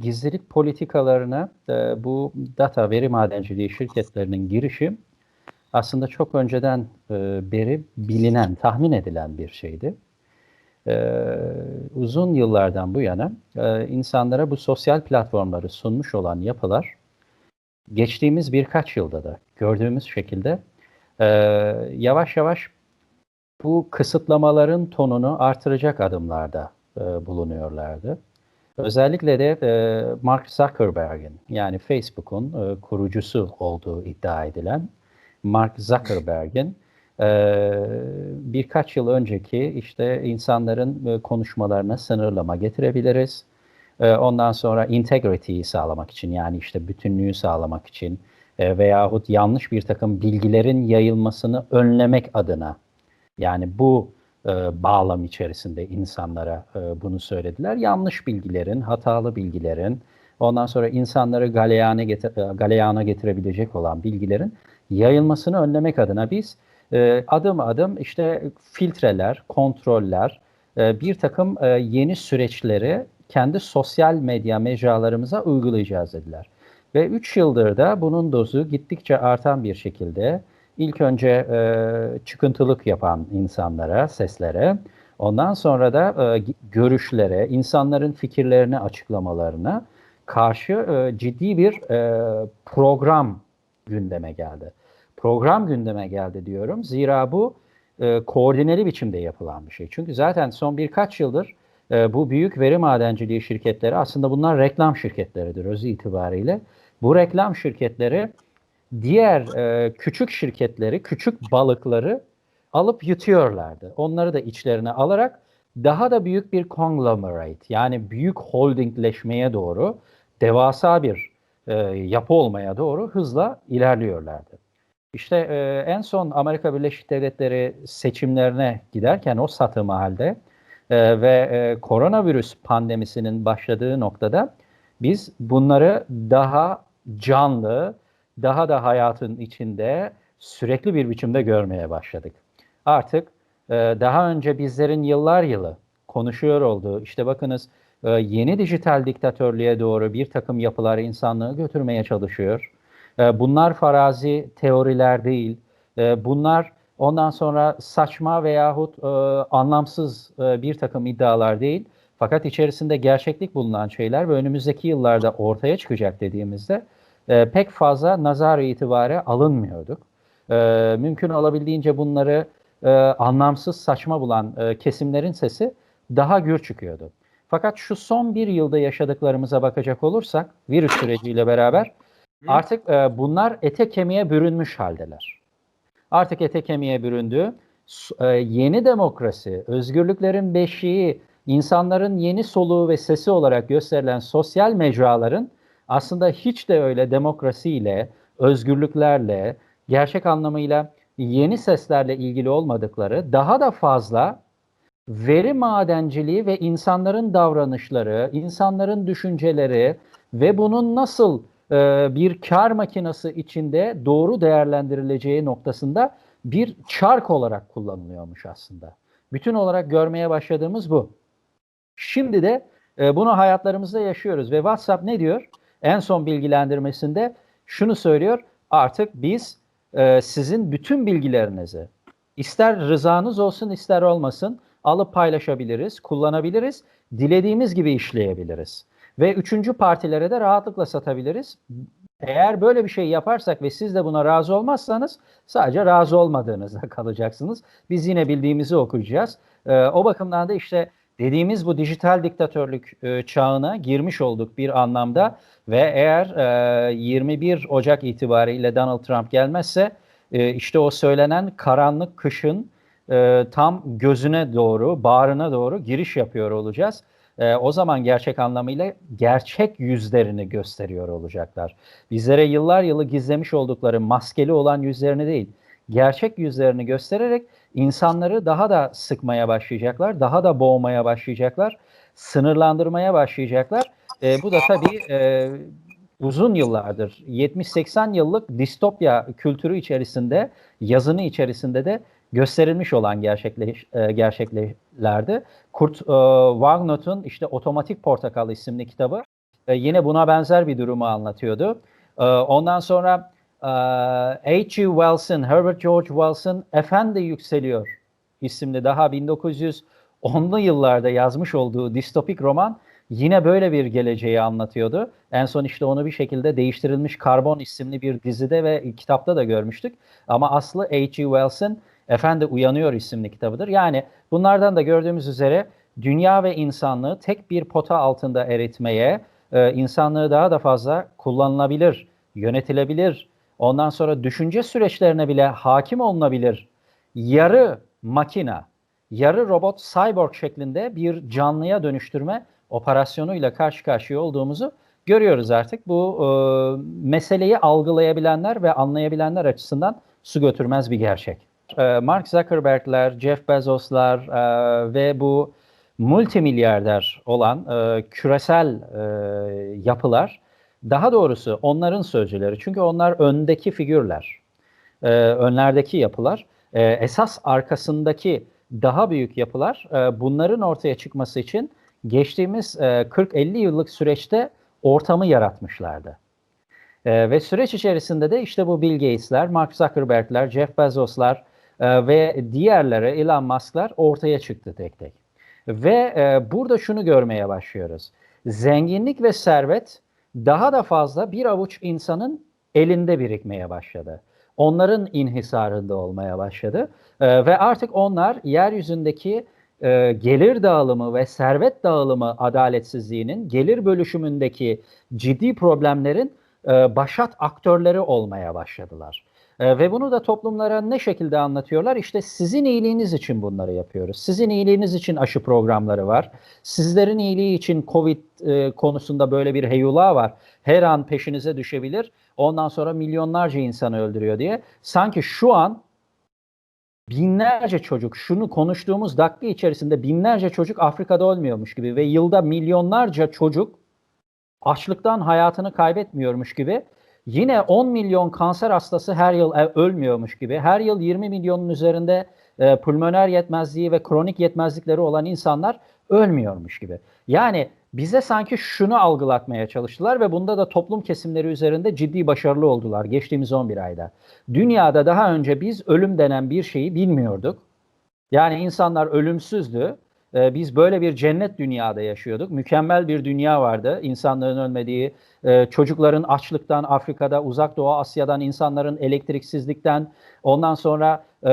gizlilik politikalarına e, bu data veri madenciliği şirketlerinin girişi aslında çok önceden e, beri bilinen, tahmin edilen bir şeydi. E, uzun yıllardan bu yana e, insanlara bu sosyal platformları sunmuş olan yapılar geçtiğimiz birkaç yılda da gördüğümüz şekilde e, yavaş yavaş bu kısıtlamaların tonunu artıracak adımlarda e, bulunuyorlardı. Özellikle de e, Mark Zuckerberg'in yani Facebook'un e, kurucusu olduğu iddia edilen Mark Zuckerberg'in e, birkaç yıl önceki işte insanların konuşmalarına sınırlama getirebiliriz. Ondan sonra integrity'yi sağlamak için yani işte bütünlüğü sağlamak için e, veyahut yanlış bir takım bilgilerin yayılmasını önlemek adına yani bu e, bağlam içerisinde insanlara e, bunu söylediler. Yanlış bilgilerin, hatalı bilgilerin, ondan sonra insanları galeyana, getir, e, galeyana getirebilecek olan bilgilerin yayılmasını önlemek adına biz adım adım işte filtreler, kontroller, bir takım yeni süreçleri kendi sosyal medya mecralarımıza uygulayacağız dediler. Ve 3 yıldır da bunun dozu gittikçe artan bir şekilde ilk önce e, çıkıntılık yapan insanlara, seslere, ondan sonra da e, görüşlere, insanların fikirlerini açıklamalarına karşı e, ciddi bir e, program gündeme geldi. Program gündeme geldi diyorum. Zira bu e, koordineli biçimde yapılan bir şey. Çünkü zaten son birkaç yıldır e, bu büyük veri madenciliği şirketleri aslında bunlar reklam şirketleridir özü itibariyle. Bu reklam şirketleri diğer e, küçük şirketleri, küçük balıkları alıp yutuyorlardı. Onları da içlerine alarak daha da büyük bir conglomerate yani büyük holdingleşmeye doğru devasa bir e, yapı olmaya doğru hızla ilerliyorlardı. İşte e, en son Amerika Birleşik Devletleri seçimlerine giderken o satım halde e, ve e, koronavirüs pandemisinin başladığı noktada biz bunları daha canlı, daha da hayatın içinde sürekli bir biçimde görmeye başladık. Artık e, daha önce bizlerin yıllar yılı konuşuyor olduğu, işte bakınız e, yeni dijital diktatörlüğe doğru bir takım yapılar insanlığı götürmeye çalışıyor. E, bunlar farazi teoriler değil, bunlar ondan sonra saçma veyahut e, anlamsız bir takım iddialar değil. Fakat içerisinde gerçeklik bulunan şeyler ve önümüzdeki yıllarda ortaya çıkacak dediğimizde e, pek fazla nazar itibare alınmıyorduk. E, mümkün olabildiğince bunları e, anlamsız, saçma bulan e, kesimlerin sesi daha gür çıkıyordu. Fakat şu son bir yılda yaşadıklarımıza bakacak olursak, virüs süreciyle beraber artık e, bunlar ete kemiğe bürünmüş haldeler. Artık ete kemiğe büründü. E, yeni demokrasi, özgürlüklerin beşiği, insanların yeni soluğu ve sesi olarak gösterilen sosyal mecraların aslında hiç de öyle demokrasiyle, özgürlüklerle, gerçek anlamıyla yeni seslerle ilgili olmadıkları, daha da fazla veri madenciliği ve insanların davranışları, insanların düşünceleri ve bunun nasıl e, bir kar makinesi içinde doğru değerlendirileceği noktasında bir çark olarak kullanılıyormuş aslında. Bütün olarak görmeye başladığımız bu. Şimdi de e, bunu hayatlarımızda yaşıyoruz ve WhatsApp ne diyor? En son bilgilendirmesinde şunu söylüyor. Artık biz e, sizin bütün bilgilerinizi ister rızanız olsun ister olmasın alıp paylaşabiliriz, kullanabiliriz, dilediğimiz gibi işleyebiliriz. Ve üçüncü partilere de rahatlıkla satabiliriz. Eğer böyle bir şey yaparsak ve siz de buna razı olmazsanız sadece razı olmadığınızda kalacaksınız. Biz yine bildiğimizi okuyacağız. Ee, o bakımdan da işte dediğimiz bu dijital diktatörlük e, çağına girmiş olduk bir anlamda ve eğer e, 21 Ocak itibariyle Donald Trump gelmezse e, işte o söylenen karanlık kışın e, tam gözüne doğru, bağrına doğru giriş yapıyor olacağız. E, o zaman gerçek anlamıyla gerçek yüzlerini gösteriyor olacaklar. Bizlere yıllar yılı gizlemiş oldukları maskeli olan yüzlerini değil, gerçek yüzlerini göstererek insanları daha da sıkmaya başlayacaklar, daha da boğmaya başlayacaklar, sınırlandırmaya başlayacaklar. E, bu da tabii e, uzun yıllardır, 70-80 yıllık distopya kültürü içerisinde, yazını içerisinde de gösterilmiş olan gerçekleş, e, gerçeklerdi. Kurt e, Wagnot'un işte Otomatik Portakal isimli kitabı e, yine buna benzer bir durumu anlatıyordu. E, ondan sonra H.G. Wells'ın, Herbert George Wells'ın Efendi Yükseliyor isimli daha 1910'lu yıllarda yazmış olduğu distopik roman yine böyle bir geleceği anlatıyordu. En son işte onu bir şekilde değiştirilmiş Karbon isimli bir dizide ve kitapta da görmüştük. Ama aslı H.G. Wells'ın Efendi Uyanıyor isimli kitabıdır. Yani bunlardan da gördüğümüz üzere dünya ve insanlığı tek bir pota altında eritmeye, e, insanlığı daha da fazla kullanılabilir, yönetilebilir, ondan sonra düşünce süreçlerine bile hakim olunabilir, yarı makina, yarı robot, cyborg şeklinde bir canlıya dönüştürme operasyonuyla karşı karşıya olduğumuzu görüyoruz artık. Bu e, meseleyi algılayabilenler ve anlayabilenler açısından su götürmez bir gerçek. E, Mark Zuckerberg'ler, Jeff Bezos'lar e, ve bu multimilyarder olan e, küresel e, yapılar, daha doğrusu onların sözcüleri. Çünkü onlar öndeki figürler, e, önlerdeki yapılar. E, esas arkasındaki daha büyük yapılar e, bunların ortaya çıkması için geçtiğimiz e, 40-50 yıllık süreçte ortamı yaratmışlardı. E, ve süreç içerisinde de işte bu Bill Gates'ler, Mark Zuckerberg'ler, Jeff Bezos'lar e, ve diğerleri Elon Musk'lar ortaya çıktı tek tek. Ve e, burada şunu görmeye başlıyoruz. Zenginlik ve servet daha da fazla bir avuç insanın elinde birikmeye başladı. Onların inhisarında olmaya başladı. E, ve artık onlar yeryüzündeki e, gelir dağılımı ve servet dağılımı adaletsizliğinin, gelir bölüşümündeki ciddi problemlerin e, başat aktörleri olmaya başladılar. E, ve bunu da toplumlara ne şekilde anlatıyorlar? İşte sizin iyiliğiniz için bunları yapıyoruz. Sizin iyiliğiniz için aşı programları var. Sizlerin iyiliği için COVID e, konusunda böyle bir heyula var. Her an peşinize düşebilir. Ondan sonra milyonlarca insanı öldürüyor diye. Sanki şu an binlerce çocuk, şunu konuştuğumuz dakika içerisinde binlerce çocuk Afrika'da ölmüyormuş gibi ve yılda milyonlarca çocuk açlıktan hayatını kaybetmiyormuş gibi Yine 10 milyon kanser hastası her yıl e, ölmüyormuş gibi, her yıl 20 milyonun üzerinde e, pulmoner yetmezliği ve kronik yetmezlikleri olan insanlar ölmüyormuş gibi. Yani bize sanki şunu algılatmaya çalıştılar ve bunda da toplum kesimleri üzerinde ciddi başarılı oldular geçtiğimiz 11 ayda. Dünyada daha önce biz ölüm denen bir şeyi bilmiyorduk. Yani insanlar ölümsüzdü e, biz böyle bir cennet dünyada yaşıyorduk. Mükemmel bir dünya vardı. İnsanların ölmediği, e, çocukların açlıktan, Afrika'da, Uzak Doğu Asya'dan, insanların elektriksizlikten, ondan sonra e,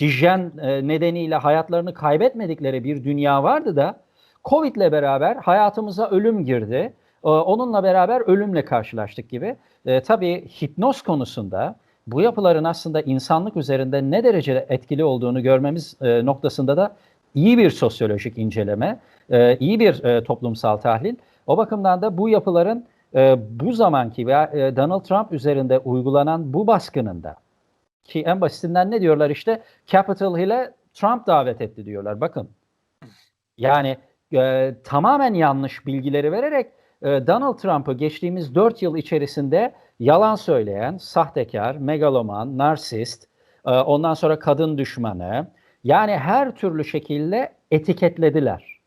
hijyen e, nedeniyle hayatlarını kaybetmedikleri bir dünya vardı da Covid ile beraber hayatımıza ölüm girdi. Onunla beraber ölümle karşılaştık gibi. E, tabii hipnoz konusunda bu yapıların aslında insanlık üzerinde ne derece etkili olduğunu görmemiz e, noktasında da iyi bir sosyolojik inceleme, e, iyi bir e, toplumsal tahlil. O bakımdan da bu yapıların e, bu zamanki veya Donald Trump üzerinde uygulanan bu baskınında ki en basitinden ne diyorlar işte Capitol Hill'e Trump davet etti diyorlar. Bakın yani tamamen yanlış bilgileri vererek Donald Trump'ı geçtiğimiz 4 yıl içerisinde yalan söyleyen, sahtekar, megaloman, narsist, ondan sonra kadın düşmanı, yani her türlü şekilde etiketlediler.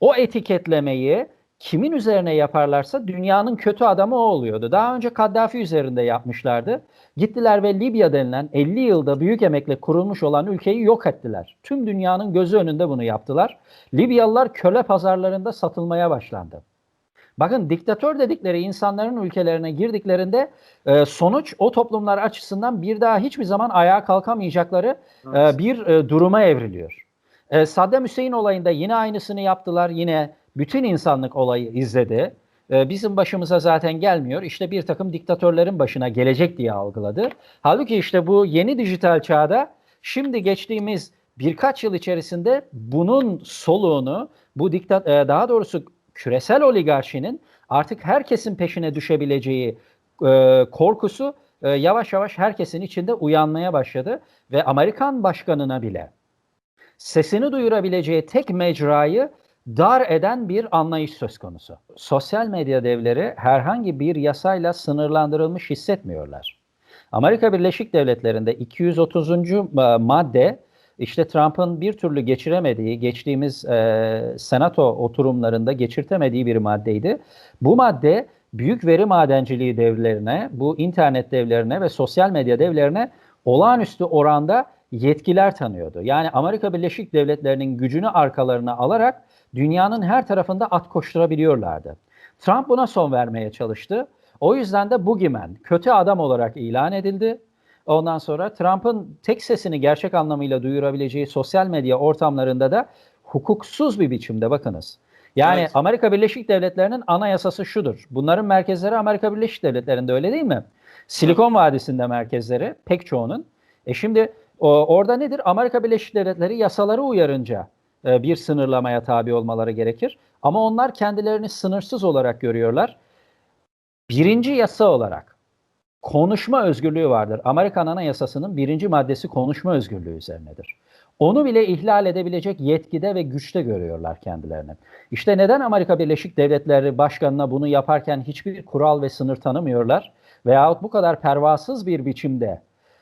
O etiketlemeyi kimin üzerine yaparlarsa dünyanın kötü adamı o oluyordu. Daha önce Kaddafi üzerinde yapmışlardı. Gittiler ve Libya denilen 50 yılda büyük emekle kurulmuş olan ülkeyi yok ettiler. Tüm dünyanın gözü önünde bunu yaptılar. Libyalılar köle pazarlarında satılmaya başlandı. Bakın diktatör dedikleri insanların ülkelerine girdiklerinde e, sonuç o toplumlar açısından bir daha hiçbir zaman ayağa kalkamayacakları e, evet. e, bir e, duruma evriliyor. E, Saddam Hüseyin olayında yine aynısını yaptılar. Yine bütün insanlık olayı izledi. E, bizim başımıza zaten gelmiyor. İşte bir takım diktatörlerin başına gelecek diye algıladı. Halbuki işte bu yeni dijital çağda şimdi geçtiğimiz birkaç yıl içerisinde bunun soluğunu, bu diktat e, daha doğrusu küresel oligarşinin artık herkesin peşine düşebileceği e, korkusu e, yavaş yavaş herkesin içinde uyanmaya başladı ve Amerikan başkanına bile sesini duyurabileceği tek mecrayı dar eden bir anlayış söz konusu. Sosyal medya devleri herhangi bir yasayla sınırlandırılmış hissetmiyorlar. Amerika Birleşik Devletleri'nde 230. madde işte Trump'ın bir türlü geçiremediği, geçtiğimiz e, senato oturumlarında geçirtemediği bir maddeydi. Bu madde büyük veri madenciliği devlerine, bu internet devlerine ve sosyal medya devlerine olağanüstü oranda yetkiler tanıyordu. Yani Amerika Birleşik Devletleri'nin gücünü arkalarına alarak dünyanın her tarafında at koşturabiliyorlardı. Trump buna son vermeye çalıştı. O yüzden de Boogeyman, kötü adam olarak ilan edildi. Ondan sonra Trump'ın tek sesini gerçek anlamıyla duyurabileceği sosyal medya ortamlarında da hukuksuz bir biçimde bakınız. Yani evet. Amerika Birleşik Devletleri'nin anayasası şudur. Bunların merkezleri Amerika Birleşik Devletleri'nde öyle değil mi? Silikon Vadisi'nde merkezleri pek çoğunun. E şimdi o, orada nedir? Amerika Birleşik Devletleri yasaları uyarınca e, bir sınırlamaya tabi olmaları gerekir. Ama onlar kendilerini sınırsız olarak görüyorlar. Birinci yasa olarak konuşma özgürlüğü vardır. Amerikan Anayasası'nın birinci maddesi konuşma özgürlüğü üzerinedir. Onu bile ihlal edebilecek yetkide ve güçte görüyorlar kendilerini. İşte neden Amerika Birleşik Devletleri Başkanı'na bunu yaparken hiçbir kural ve sınır tanımıyorlar? Veyahut bu kadar pervasız bir biçimde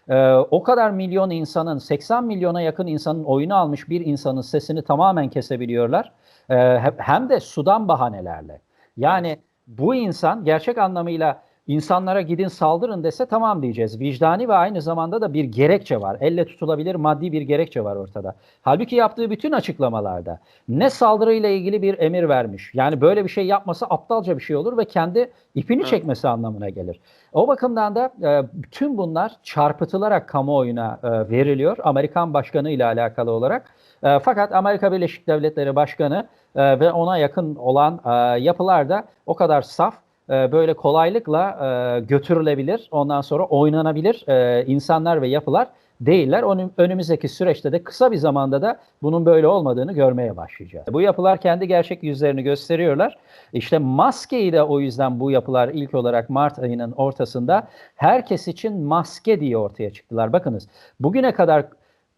e, o kadar milyon insanın, 80 milyona yakın insanın oyunu almış bir insanın sesini tamamen kesebiliyorlar. E, hem de sudan bahanelerle. Yani bu insan gerçek anlamıyla insanlara gidin saldırın dese tamam diyeceğiz. Vicdani ve aynı zamanda da bir gerekçe var. Elle tutulabilir maddi bir gerekçe var ortada. Halbuki yaptığı bütün açıklamalarda ne saldırıyla ilgili bir emir vermiş. Yani böyle bir şey yapması aptalca bir şey olur ve kendi ipini çekmesi anlamına gelir. O bakımdan da e, tüm bunlar çarpıtılarak kamuoyuna e, veriliyor Amerikan başkanı ile alakalı olarak. E, fakat Amerika Birleşik Devletleri Başkanı e, ve ona yakın olan e, yapılar da o kadar saf e, böyle kolaylıkla e, götürülebilir, ondan sonra oynanabilir e, insanlar ve yapılar değiller. Önümüzdeki süreçte de kısa bir zamanda da bunun böyle olmadığını görmeye başlayacağız. Bu yapılar kendi gerçek yüzlerini gösteriyorlar. İşte maskeyi de o yüzden bu yapılar ilk olarak Mart ayının ortasında herkes için maske diye ortaya çıktılar. Bakınız bugüne kadar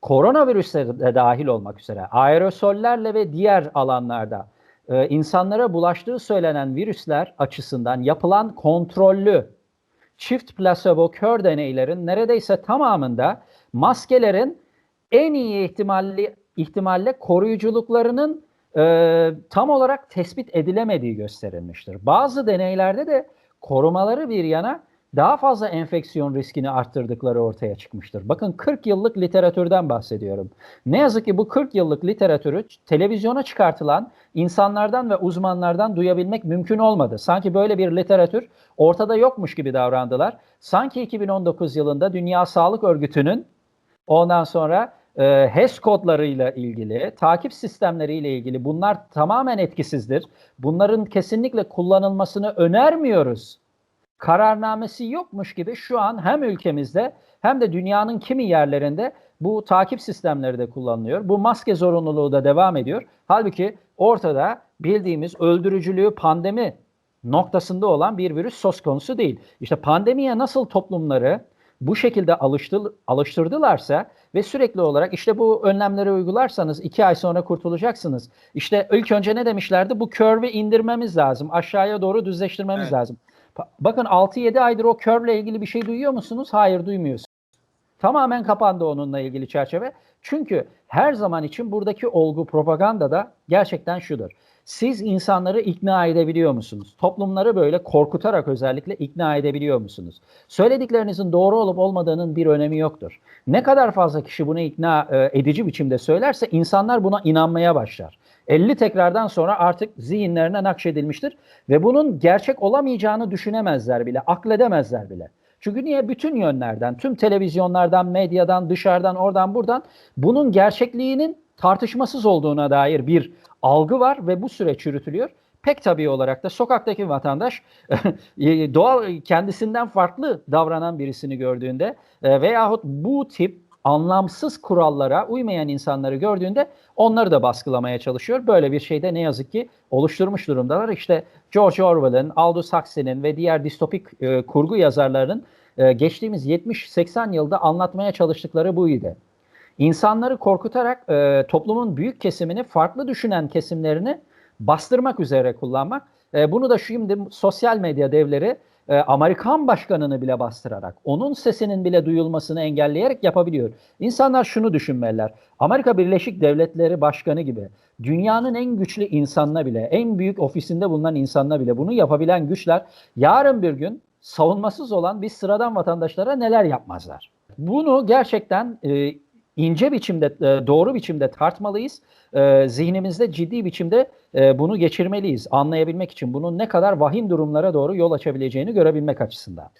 koronavirüsle de dahil olmak üzere aerosollerle ve diğer alanlarda e, insanlara bulaştığı söylenen virüsler açısından yapılan kontrollü çift plasebo kör deneylerin neredeyse tamamında maskelerin en iyi ihtimalli ihtimalle koruyuculuklarının e, tam olarak tespit edilemediği gösterilmiştir. Bazı deneylerde de korumaları bir yana daha fazla enfeksiyon riskini arttırdıkları ortaya çıkmıştır. Bakın 40 yıllık literatürden bahsediyorum. Ne yazık ki bu 40 yıllık literatürü televizyona çıkartılan insanlardan ve uzmanlardan duyabilmek mümkün olmadı. Sanki böyle bir literatür ortada yokmuş gibi davrandılar. Sanki 2019 yılında Dünya Sağlık Örgütü'nün ondan sonra e, HES kodlarıyla ilgili, takip sistemleriyle ilgili bunlar tamamen etkisizdir. Bunların kesinlikle kullanılmasını önermiyoruz kararnamesi yokmuş gibi şu an hem ülkemizde hem de dünyanın kimi yerlerinde bu takip sistemleri de kullanılıyor. Bu maske zorunluluğu da devam ediyor. Halbuki ortada bildiğimiz öldürücülüğü pandemi noktasında olan bir virüs söz konusu değil. İşte pandemiye nasıl toplumları bu şekilde alıştır, alıştırdılarsa ve sürekli olarak işte bu önlemleri uygularsanız iki ay sonra kurtulacaksınız. İşte ilk önce ne demişlerdi? Bu curve'i indirmemiz lazım. Aşağıya doğru düzleştirmemiz evet. lazım. Bakın 6-7 aydır o körle ilgili bir şey duyuyor musunuz? Hayır duymuyorsunuz. Tamamen kapandı onunla ilgili çerçeve. Çünkü her zaman için buradaki olgu propaganda da gerçekten şudur. Siz insanları ikna edebiliyor musunuz? Toplumları böyle korkutarak özellikle ikna edebiliyor musunuz? Söylediklerinizin doğru olup olmadığının bir önemi yoktur. Ne kadar fazla kişi bunu ikna e, edici biçimde söylerse insanlar buna inanmaya başlar. 50 tekrardan sonra artık zihinlerine nakşedilmiştir ve bunun gerçek olamayacağını düşünemezler bile, akledemezler bile. Çünkü niye? Bütün yönlerden, tüm televizyonlardan, medyadan, dışarıdan, oradan, buradan bunun gerçekliğinin tartışmasız olduğuna dair bir algı var ve bu süreç yürütülüyor. Pek tabii olarak da sokaktaki vatandaş e, doğal kendisinden farklı davranan birisini gördüğünde e, veyahut bu tip anlamsız kurallara uymayan insanları gördüğünde onları da baskılamaya çalışıyor. Böyle bir şeyde ne yazık ki oluşturmuş durumdalar. İşte George Orwell'ın, Aldous Huxley'nin ve diğer distopik e, kurgu yazarlarının e, geçtiğimiz 70-80 yılda anlatmaya çalıştıkları buydu. İnsanları korkutarak e, toplumun büyük kesimini, farklı düşünen kesimlerini bastırmak üzere kullanmak. E, bunu da şimdi sosyal medya devleri e, Amerikan başkanını bile bastırarak, onun sesinin bile duyulmasını engelleyerek yapabiliyor. İnsanlar şunu düşünmeliler. Amerika Birleşik Devletleri Başkanı gibi dünyanın en güçlü insanına bile, en büyük ofisinde bulunan insanına bile bunu yapabilen güçler yarın bir gün savunmasız olan biz sıradan vatandaşlara neler yapmazlar? Bunu gerçekten e, ince biçimde, e, doğru biçimde tartmalıyız. E, zihnimizde ciddi biçimde e, bunu geçirmeliyiz. Anlayabilmek için bunun ne kadar vahim durumlara doğru yol açabileceğini görebilmek açısından.